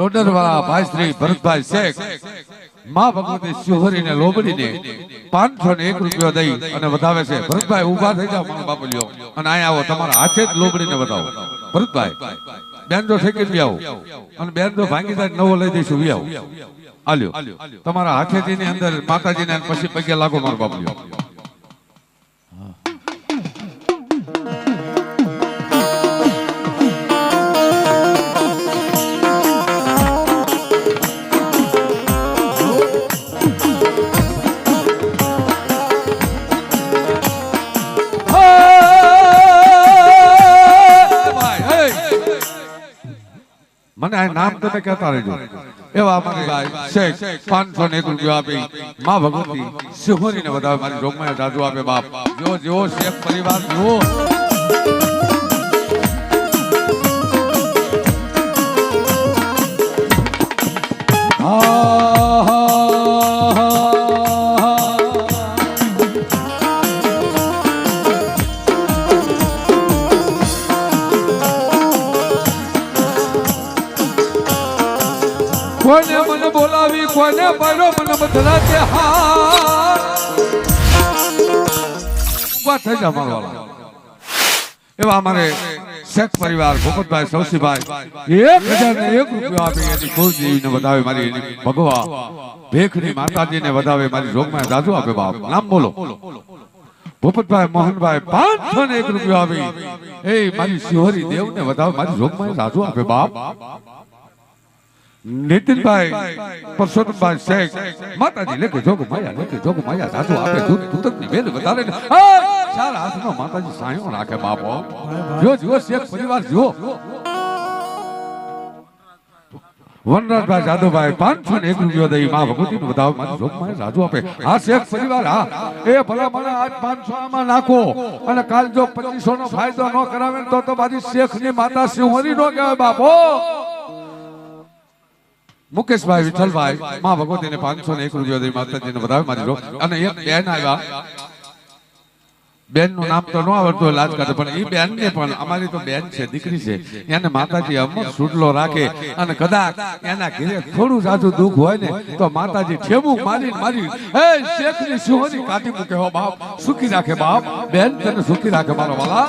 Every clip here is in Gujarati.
લોડરવાળા ભાઈ શ્રી ભરતભાઈ શેખ, માં ભગવતી શિહોરીને લોબડીને પાંચસો ને એક રૂપિયો દઈ અને વધાવે છે. ભરતભાઈ ઊભા થઈ જાવ મારો બાપુ લ્યો અને અહીંયા આવો, તમારા હાથે જ લોબડીને વધાવો. ભરતભાઈ, બેન જો ઠેકી બી આવો અને બેન જો ભાંગી જાય નવો લઈ દઈશું બી આવો આલ્યો, તમારા હાથેથી ની અંદર માતાજીને પછી પગે લાગો મારો બાપુ લ્યો મને નામ તમે કહેતા રહેજો. એવા અમારી ભાઈ શેખ પાંચસો ને એક રૂપિયો આપી, માં ભગવતી, સિંહોરીને વધાવે મારી જોગમાં દાદુ આપે બાપ. જો જો શેખ પરિવાર જો કોને મને બોલાવી, કોને પાડ્યો મને બદલાતે હાર. ઊભા થઈ જા મારો વાલા. એવા અમારે શેખ પરિવાર, ભૂપતભાઈ સૌસીભાઈ એક હજાર ને એક રૂપિયો આપી એની કુળદેવીને વધાવે મારી ભગવા. ભેખની માતાજીને વધાવે મારી રોગમાં દાદુ આપે બાપ. નામ બોલો. ભૂપતભાઈ, મોહનભાઈ, પાંચસો ને એક રૂપિયો આપી. એ મારી શિહોરી દેવને વધાવે મારી રોગમાં દાદુ આપે બાપ. નીતિનભાઈ, પરસોત્તમભાઈ શેખ, માતાજી લેકે જોગ માયા લેકે જોગ માયા સાધુ આપે, દૂધ, દૂધકની બેલ વધારે ને. ચાર હાથનો માતાજી સાયો રાખે બાપો જો જો શેખ પરિવાર જો વનરાજભાઈ જાદવભાઈ, પાંચસો ને એક રૂપિયો દઈ માં ભગવતી વધાવ, મારી જોગમાં રાજુ આપે. આ શેખ પરિવાર, હા. એ ભલા ભલા આજ પાંચસો આમાં નાખો. અને કાલ જો પચીસો નો ફાયદો ન કરાવે તો તો મારી શેખની માતા સિંહોરી નો કહેવાય બાપો મુકેશભાઈ વિઠ્ઠલભાઈ માં ભગવતીને પાંચસો ને એક રૂપિયા દઈ માતાજીને વધાવે મારી રોગ અને એક બેન આવ્યા. બેનનું નામ તો ન આવડતું હોય લાજ કાઢે પણ એ બેન ને પણ, અમારી તો બેન છે, દીકરી છે. એને માતાજી અમુક સુટલો રાખે અને કદાચ એના ઘરે થોડું જાજુ દુઃખ હોય ને, તો માતાજી ઠેબુક મારી મારી, હે શેખની સુહોની કાઢી મૂકે હો બાપ, સુખી રાખે બાપ, બેન તને સુખી રાખે મારો વાલા.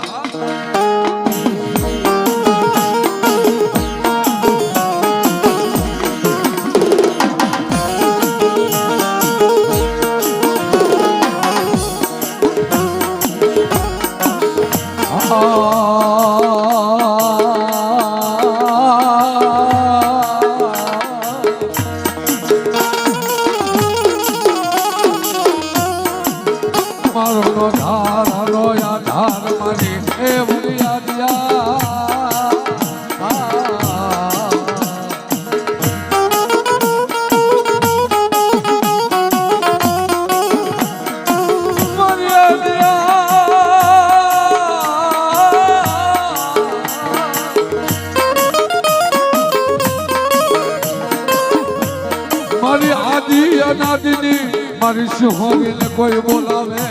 મારી સિંહોરીને કોઈ બોલાવે.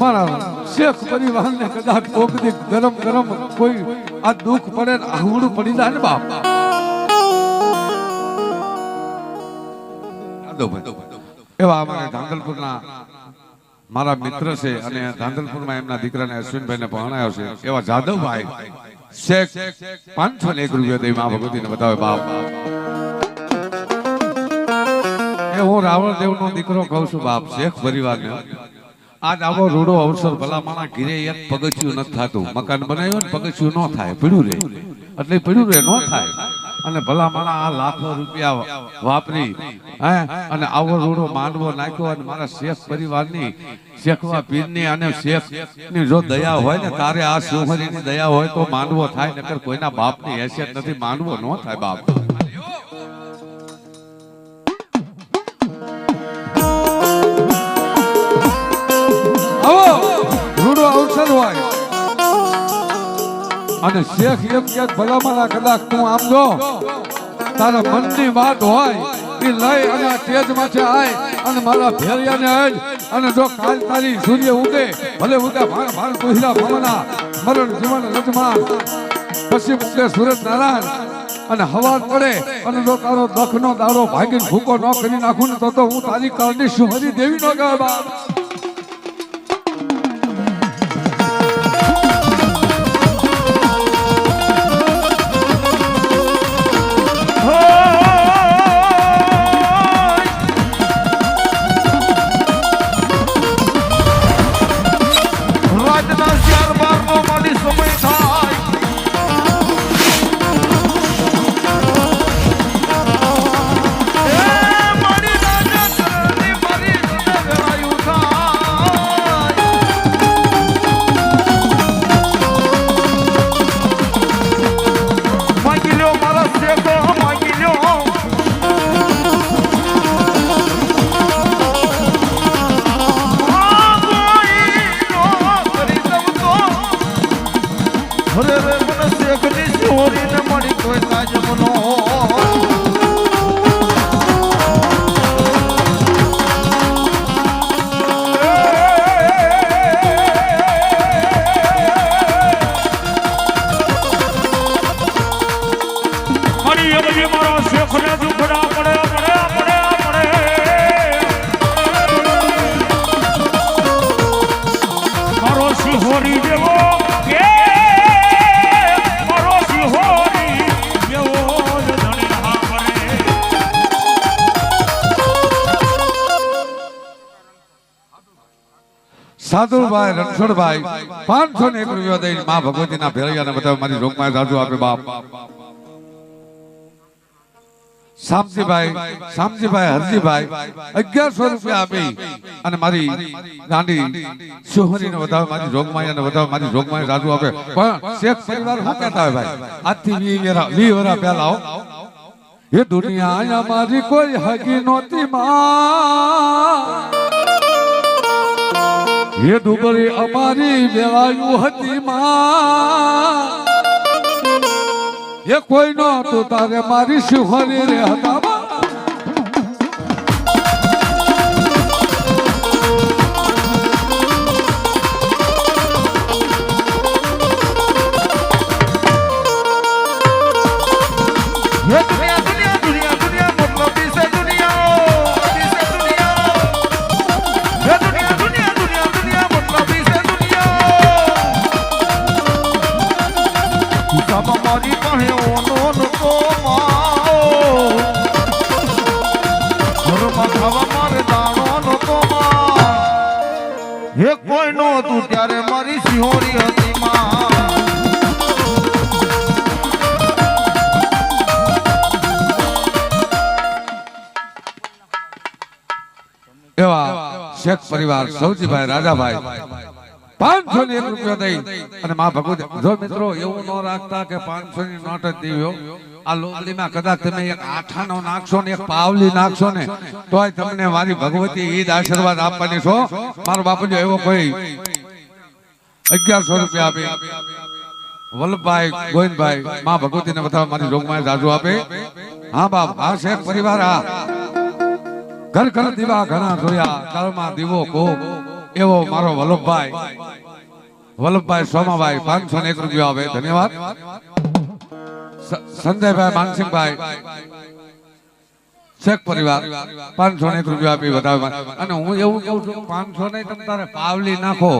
મારા શેખ કદાચ કોક ગરમ ગરમ કોઈ આ દુઃખ પડે ને પડી જાય ને બાપ. એવા મારા મિત્ર છે અને ધાંધલપુરમાં એમના દીકરાને અશ્વિનભાઈને ભણાયો છે. એવા જાદવભાઈ શેખ પાંચસો ને એક રૂપિયા દઈ મા ભગવતીને બતાવે બાપ. એ હું રાવણ દેવનો દીકરો કહું છું બાપ, શેખ પરિવારને. આજ આવો રૂડો અવસર ભલા માણા ઘીરે પગથિયું નથી થતું. મકાન બનાવ્યું ને પગથિયું ન થાય પીડ્યું રે. એટલે પીડ્યું રે, ન થાય. અને ભલા મારા આ લાખો રૂપિયા વાપરી, હે? અને આવો રૂડો માંડવો નાખ્યો અને મારા શેખ પરિવારની, શેખવા પીરની અને શેખની જો દયા હોય ને, તારે આ સુહરીની દયા હોય તો માંડવો થાય, નકર કોઈના બાપની હેસિયત નથી. માંડવો ન થાય બાપ. રૂડો અવસર હોય. અને શેખ એમ કે ભલા મારા કદાચ તું આમ તારા મનની વાત હોય એ લઈ અને સ્ટેજ માથે આય અને મારા ભેરિયાને આય અને જો કાલ તારી સૂર્ય ઉગે, ભલે ઉગે ભાણ ભાણ કોહિલા ભવના, મરણ જીવન રજમાન પછી ઉગે સુરત નારાયણ અને હવા પડે અને જો તારો દખનો દાડો ભાગીને ભૂકો ન કરી નાખું ને તો હું તારી કાળની સુહરી દેવી નો ગાય બાપ. હરે રે મને શેખની સોરીને મળી કોઈ તાજ મનો. મારી એ બધી મારા શેખને. સાધુભાઈ રણછોડભાઈ પાંચસો ને એક રૂપિયા દઈ માં ભગવતીના ભેળિયાને બતાવે મારી રોગમાં સાધુ આપે બાપ. શામજીભાઈ શામજીભાઈ હરજીભાઈ અગિયારસો રૂપિયા આપી અને મારી ગાંડી સોહરીને વધાવે મારી રોગમાયાને વધાવે મારી રોગમાયા રાજુ આપે. પણ શેખ પરિવાર શું કહેતા હોય ભાઈ? આજથી વી વેરા વી વેરા પહેલા આવો એ દુનિયા અમારી કોઈ હગી નહોતી માં. એ ડુંગળી અમારી વેવાયું હતી માં. એ કોઈ નતું તારે મારી શિહોરી રે હતા એવા શેખ જો એવું ન રાખતા કે પાંચસો કદાચ તમે એક આઠાનો નાખશો ને એક પાવલી નાખશો ને, તોય તમને મારી ભગવતી ઈદ આશીર્વાદ આપવાની છો. મારો બાપુ એવો કોઈ અગિયારસો રૂપિયા આપે. વલ્લભભાઈ ગોવિંદભાઈ, માં ભગવતીને બધા મારી રોગમાં જાજુ આપે. હા બાપ, હા શેખ પરિવાર આ ઘર ઘર દીવા ઘણા જોયા કાળમાં દીવો કો એવો મારો વલ્લભભાઈ. વલ્લભભાઈ સોમાભાઈ, પાંચસો ને એક રૂપિયા આવે ધન્યવાદ. સંજયભાઈ, માનસિંહભાઈ શેખ પરિવાર, પાંચસો ને રૂપિયા આપી બતાવે અને હું એવું કઉ છું, પાંચસો ને તમે તારે પાવલી નાખો.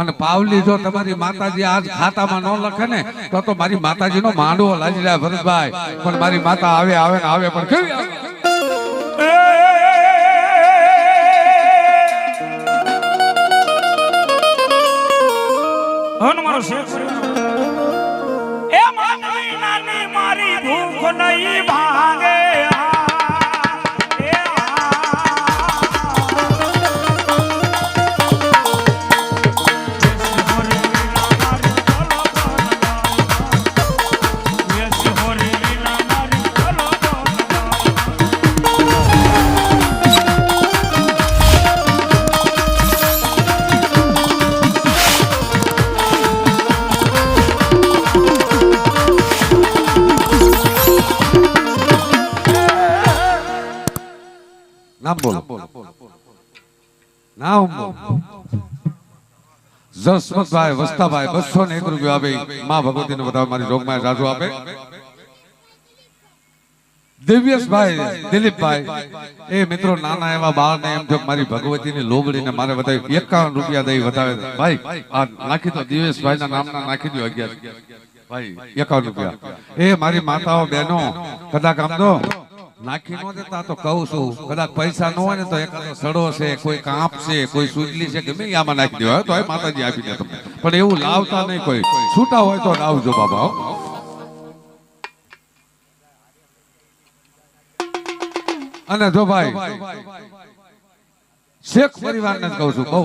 અને પાવલી જો તમારી માતાજી આજ ખાતામાં ન લખે ને, તો તો મારી માતાજીનો માંડવો લાજી જાય ભરતભાઈ પણ મારી માતા આવે આવે ને આવે, પણ કેવી મારી ભૂખ નહીં ભાંગે. નામ બોલો ના ઉમો જસમતભાઈ વસ્તાભાઈ બસો ને એક રૂપિયા આપે માં ભગવતીને બધા મારી રોગમાં રાજુ આપે દિવ્યેશભાઈ દિલીપભાઈ એ મિત્રો નાના એવા બાળને એમ જો મારી ભગવતીની લોબડીને મારે બતાવી એકાવન રૂપિયા દઈ વધાવે ભાઈ આ નાખી દો દિવ્યેશભાઈના નામના નાખી દો અગિયાર ભાઈ એકાવન રૂપિયા એ મારી માતાઓ બહેનો કદાચ આમ તો નાખી ન દેતા તો કહું છું, કદાચ પૈસા ન હોય ને તો એકાદો સડો છે, કોઈ કાંપ છે, કોઈ સુજલી છે ગમે આમાં નાખી દેવા તો માતાજી આપી દે તમને. પણ એવું લાવતા નહીં કોઈ. છૂટા હોય તો લાવજો બાબા અને જો ભાઈ, શેખ પરિવાર ને કહું છું, બહુ